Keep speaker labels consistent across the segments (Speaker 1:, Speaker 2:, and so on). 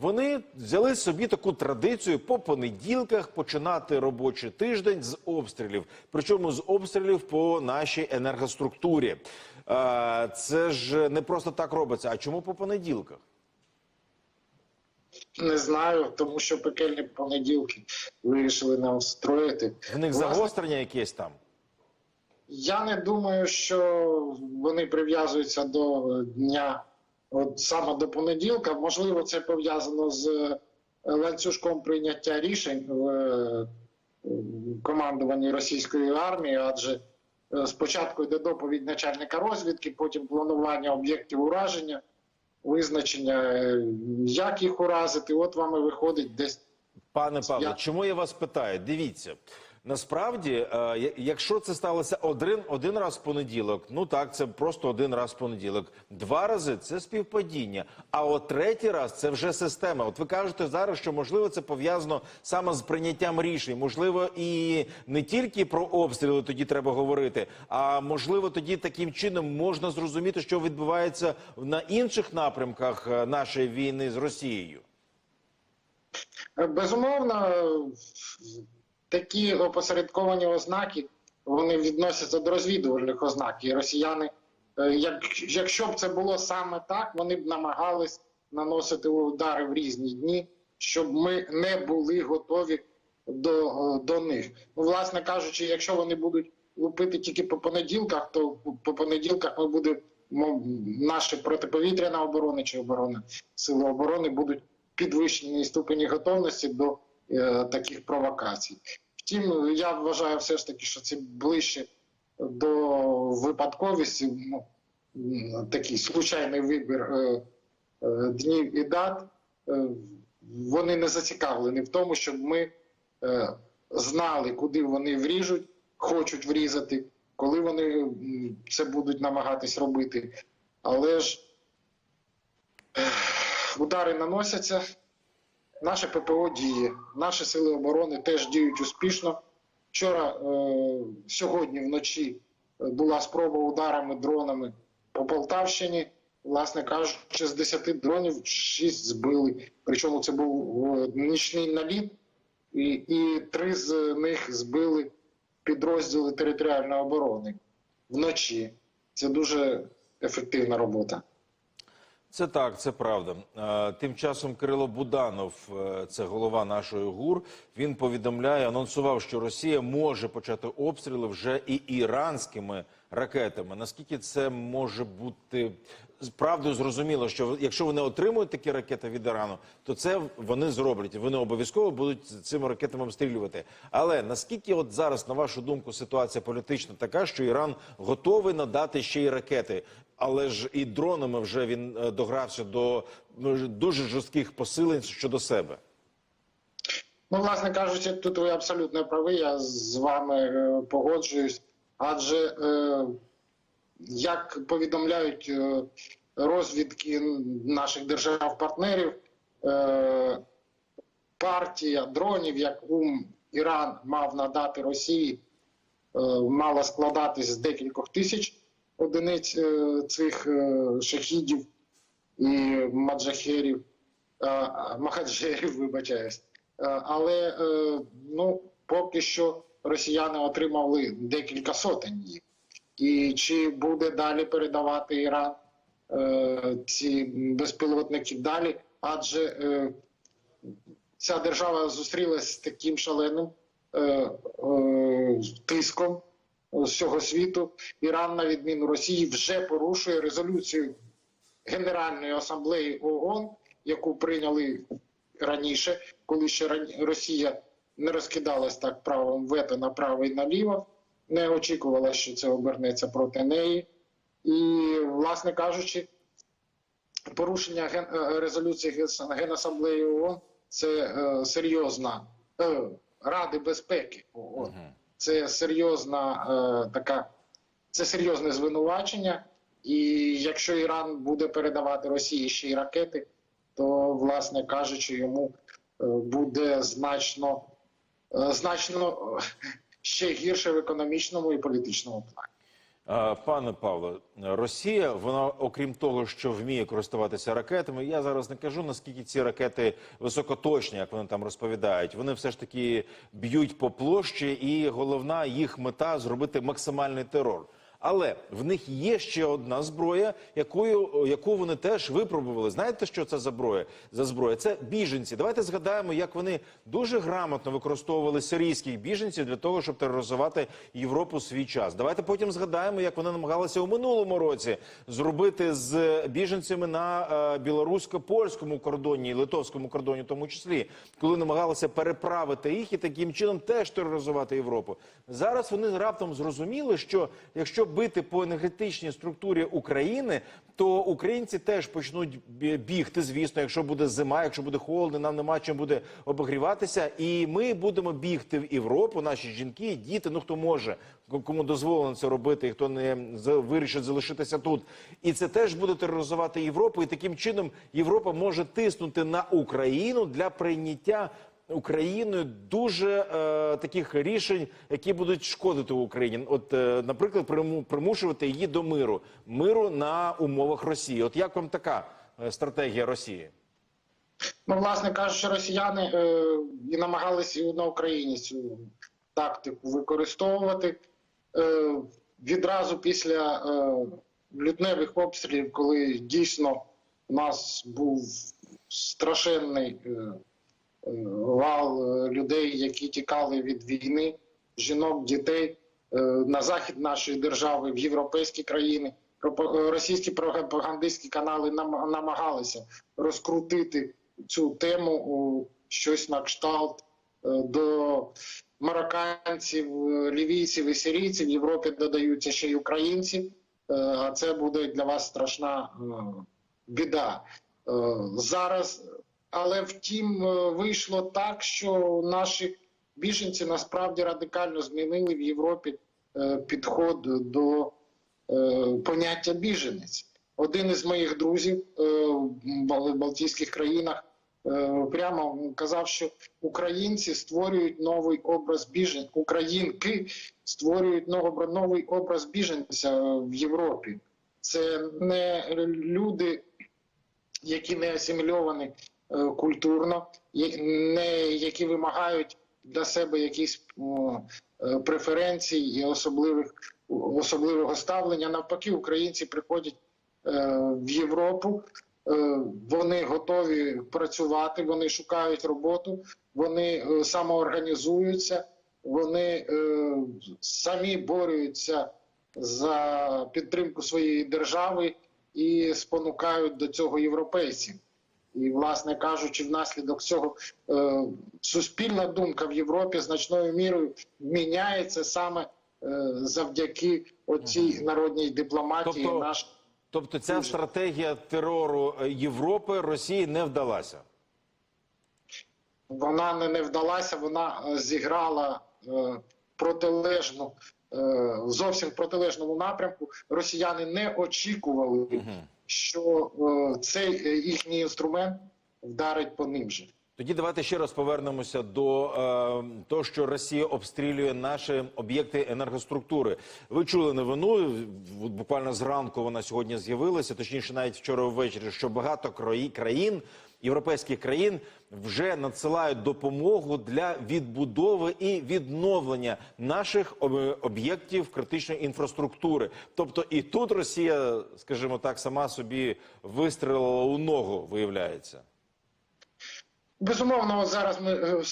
Speaker 1: Вони взяли собі таку традицію по понеділках починати робочий тиждень з обстрілів, причому з обстрілів по нашій енергоструктурі. Е, Це ж не просто так робиться. А чому по понеділках?
Speaker 2: Не знаю, тому що пекельні понеділки вирішили нам встроїти.
Speaker 1: В них
Speaker 2: Власне,
Speaker 1: загострення якесь там.
Speaker 2: Я не думаю, що вони прив'язуються до дня, от саме до понеділка. Можливо, це пов'язано з е, ланцюжком прийняття рішень в е, командуванні російської армії, адже е, спочатку йде доповідь начальника розвідки, потім планування об'єктів ураження, визначення, як їх уразити. От вам і виходить десь
Speaker 1: Пане Павло, чому я вас питаю? Дивіться. Насправді, е, якщо це сталося один, один раз в понеділок, ну так, це просто один раз в понеділок. Два рази це співпадіння. А от третій раз це вже система. От ви кажете зараз, що можливо це пов'язано саме з прийняттям рішень. Можливо, і не тільки про обстріли тоді треба говорити, а можливо, тоді таким чином можна зрозуміти, що відбувається на інших напрямках е, нашої війни з Росією.
Speaker 2: Безумовно, такі опосередковані ознаки вони відносяться до розвідувальних ознак. І росіяни, е, як, якщо б це було саме так, вони б намагались наносити удари в різні дні, щоб ми не були готові до, е, до них. Ну, власне кажучи, якщо вони будуть лупити тільки по понеділках, то по понеділках ми буде мо- наші протиповітряна оборона чи оборона сили оборони будуть підвищені ступені готовності до таких провокацій. Втім, я вважаю все ж таки, що це ближче до випадковості, ну, такий случайний вибір е, е, днів і дат. Е, вони не зацікавлені в тому, щоб ми е, знали, куди вони вріжуть, хочуть врізати, коли вони це будуть намагатись робити. Але ж удари наносяться, наше ППО діє, наші сили оборони теж діють успішно. Вчора, е, сьогодні вночі е, була спроба ударами дронами по Полтавщині. Власне кажучи, з 10 дронів 6 збили. Причому це був нічний наліт, і, і три з них збили підрозділи територіальної оборони вночі. Це дуже ефективна робота.
Speaker 1: Це так, це правда. Е, Тим часом Кирило Буданов, е, це голова нашої ГУР. Він повідомляє, анонсував, що Росія може почати обстріли вже і іранськими ракетами. Наскільки це може бути правдою зрозуміло, що якщо вони отримують такі ракети від Ірану, то це вони зроблять. Вони обов'язково будуть цими ракетами обстрілювати. Але наскільки, от зараз, на вашу думку, ситуація політична така, що Іран готовий надати ще й ракети, але ж і дронами вже він е, догрався до ну, дуже жорстких посилень щодо себе.
Speaker 2: Ну, власне кажучи, тут ви абсолютно праві. Я з вами е, погоджуюсь. Адже, е, як повідомляють е, розвідки наших держав-партнерів, е, партія дронів, яку Іран мав надати Росії, е, мала складатись з декількох тисяч одиниць е, цих е, шахідів і маджахерів, махаджерів, вибачаюсь. Е, Але ну, поки що росіяни отримали декілька сотень їх. І чи буде далі передавати Іран ці безпілотники далі? Адже ця держава зустрілася з таким шаленим тиском з всього світу. Іран, на відміну Росії, вже порушує резолюцію Генеральної асамблеї ООН, яку прийняли раніше, коли ще Росія не розкидалась так правом вето направо і наліво, не очікувала, що це обернеться проти неї. І, власне кажучи, порушення ген, е, резолюції Генасамблеї ООН це е, серйозна е, Ради безпеки ООН. Це серйозна е, така, це серйозне звинувачення. І якщо Іран буде передавати Росії ще й ракети, то, власне кажучи, йому е, буде значно, е, значно е, ще гірше в економічному і політичному плані.
Speaker 1: Е, Пане Павло, Росія, вона, окрім того, що вміє користуватися ракетами, я зараз не кажу наскільки ці ракети високоточні, як вони там розповідають. Вони все ж таки б'ють по площі, і головна їх мета зробити максимальний терор. Але в них є ще одна зброя, якою яку вони теж випробували. Знаєте, що це за зброя? За зброя? Це біженці. Давайте згадаємо, як вони дуже грамотно використовували сирійських біженців для того, щоб тероризувати Європу свій час. Давайте потім згадаємо, як вони намагалися у минулому році зробити з біженцями на е, білорусько-польському кордоні, литовському кордоні, в тому числі, коли намагалися переправити їх і таким чином теж тероризувати Європу. Зараз вони раптом зрозуміли, що якщо бити по енергетичній структурі України, то українці теж почнуть бігти. Звісно, якщо буде зима, якщо буде холодно, нам нема чим буде обігріватися, і ми будемо бігти в Європу. Наші жінки, діти, ну хто може, кому дозволено це робити, і хто не вирішить залишитися тут. І це теж буде тероризувати Європу. І таким чином Європа може тиснути на Україну для прийняття. Україною дуже е, таких рішень, які будуть шкодити Україні. От, е, наприклад, примушувати її до миру, миру на умовах Росії. От як вам така е, стратегія Росії?
Speaker 2: Ну, власне кажучи, росіяни е, і намагалися на Україні цю тактику використовувати. Е, відразу після е, лютневих обстрілів, коли дійсно у нас був страшенний е, вал е, людей, які тікали від війни, жінок, дітей е, на захід нашої держави, в європейські країни. Е, Російські пропагандистські канали намагалися розкрутити цю тему у щось на кшталт до марокканців, лівійців і сирійців. В Європі додаються ще й українці, а це буде для вас страшна біда. Зараз, але втім, е, вийшло так, що наші біженці насправді радикально змінили в Європі е, підход до е, поняття біженець. Один із моїх друзів в Балтійських країнах прямо казав, що українці створюють новий образ біженця, українки створюють новий образ біженця в Європі. Це не люди, які не асимільовані культурно, є- не які вимагають для себе якісь е, преференцій і особливих особливого ставлення. Навпаки, українці приходять е, в Європу. е, Вони готові працювати, вони шукають роботу, вони е, самоорганізуються, вони е, самі борються за підтримку своєї держави і спонукають до цього європейців. І, власне кажучи, внаслідок цього е, суспільна думка в Європі значною мірою міняється саме е, завдяки оцій народній дипломатії.
Speaker 1: Тобто-
Speaker 2: наш
Speaker 1: Тобто, ця
Speaker 2: Дуже.
Speaker 1: стратегія терору Європи Росії не вдалася.
Speaker 2: вона не, не вдалася, вона е, зіграла е, протилежну, е, зовсім протилежному напрямку. Росіяни не очікували, що е, цей е, їхній інструмент вдарить по ним же.
Speaker 1: Тоді давайте ще раз повернемося до е, того, що Росія обстрілює наші об'єкти енергоструктури. Ви чули новину? Буквально зранку вона сьогодні з'явилася, точніше, навіть вчора ввечері, що багато краї- країн, європейських країн, вже надсилають допомогу для відбудови і відновлення наших об'єктів критичної інфраструктури. Тобто, і тут Росія, скажімо так, сама собі вистрелила у ногу, виявляється.
Speaker 2: Безумовно, зараз ми е,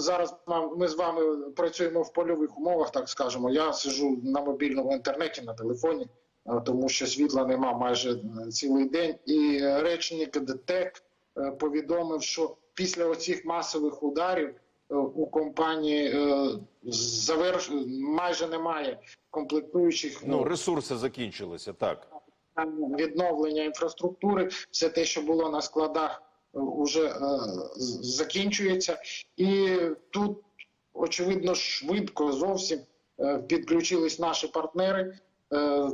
Speaker 2: зараз ми з вами працюємо в польових умовах, так скажемо. Я сиджу на мобільному інтернеті на телефоні, е, тому що світла нема майже е, цілий день. І речник ДТЕК повідомив, що після оцих масових ударів е, у компанії е, заверш... майже немає комплектуючих
Speaker 1: Ну, ресурси закінчилися, так.
Speaker 2: відновлення інфраструктури, все те, що було на складах, вже закінчується, і тут очевидно швидко зовсім е, підключились наші партнери. Е,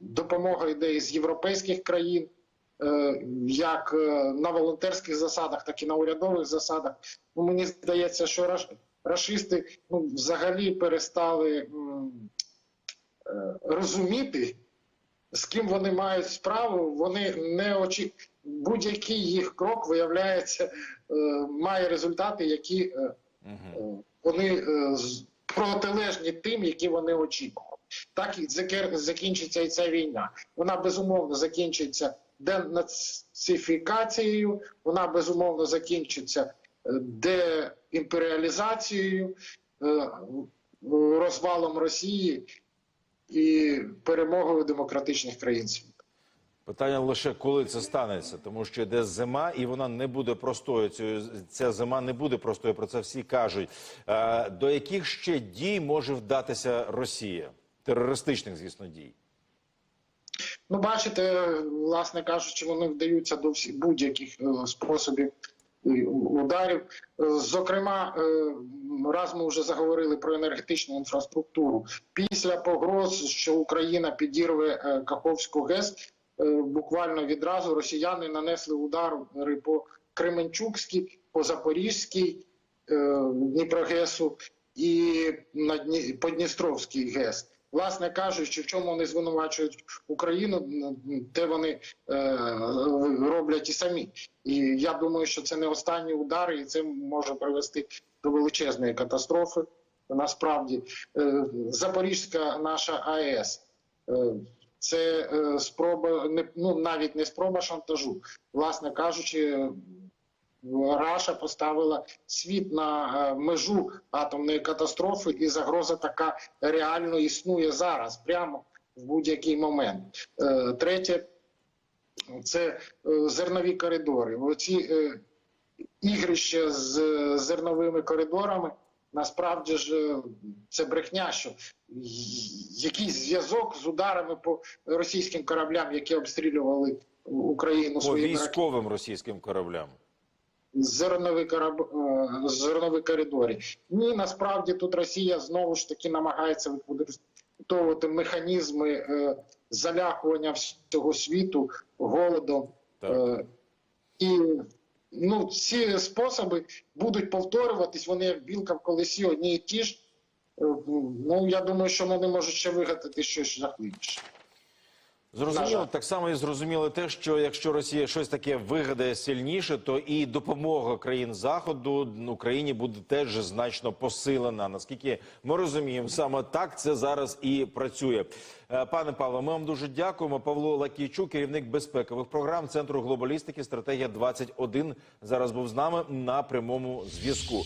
Speaker 2: Допомога йде із європейських країн, е, як е, на волонтерських засадах, так і на урядових засадах. Ну, мені здається, що раш- рашисти ну, взагалі перестали е, розуміти, з ким вони мають справу, вони не очі... будь-який їх крок виявляється, е, має результати, які е, е, вони е, протилежні тим, які вони очікували. Так і закінчиться і ця війна. Вона безумовно закінчиться денацифікацією, вона безумовно закінчиться е, деімперіалізацією, е, розвалом Росії і перемогою демократичних країн світу.
Speaker 1: Питання лише коли це станеться, тому що йде зима, і вона не буде простою. Ця зима не буде простою. Про це всі кажуть. Е, до яких ще дій може вдатися Росія? Терористичних, звісно, дій.
Speaker 2: Ну, бачите, власне кажучи, вони вдаються до всіх будь-яких е, способів ударів. Е, Зокрема, е, раз ми вже заговорили про енергетичну інфраструктуру. Після погроз, що Україна підірве Каховську ГЕС, буквально відразу росіяни нанесли удари по Кременчукській, по Запорізькій Дніпрогесу і на Дні, по Дністровській ГЕС. Власне кажучи, в чому вони звинувачують Україну, те вони е, роблять і самі. І я думаю, що це не останні удари, і це може привести до величезної катастрофи. Насправді, е, Запорізька наша АЕС. Е, це е, спроба ну навіть не спроба шантажу, власне кажучи, Раша поставила світ на е, межу атомної катастрофи, і загроза така реально існує зараз, прямо в будь-який момент. Е, Третє це е, зернові коридори. Оці ігрища з зерновими коридорами. Насправді ж це брехня, що якийсь зв'язок з ударами по російським кораблям, які обстрілювали Україну
Speaker 1: По
Speaker 2: своїми ракетами
Speaker 1: російським кораблям.
Speaker 2: Зернові кораб... е, зернові коридорі. Ні, насправді тут Росія знову ж таки намагається використовувати механізми е, залякування всього світу голодом.
Speaker 1: Так.
Speaker 2: Е, і ну, ці способи будуть повторюватись, вони як білка в колесі одні і ті ж. Ну, я думаю, що вони можуть ще вигадати щось жахливіше.
Speaker 1: Зрозуміло, так само і зрозуміло те, що якщо Росія щось таке вигадає сильніше, то і допомога країн заходу Україні буде теж значно посилена. Наскільки ми розуміємо, саме так це зараз і працює. Е, Пане Павло, ми вам дуже дякуємо. Павло Лакійчук, керівник безпекових програм Центру глобалістики, стратегія 21 зараз був з нами на прямому зв'язку.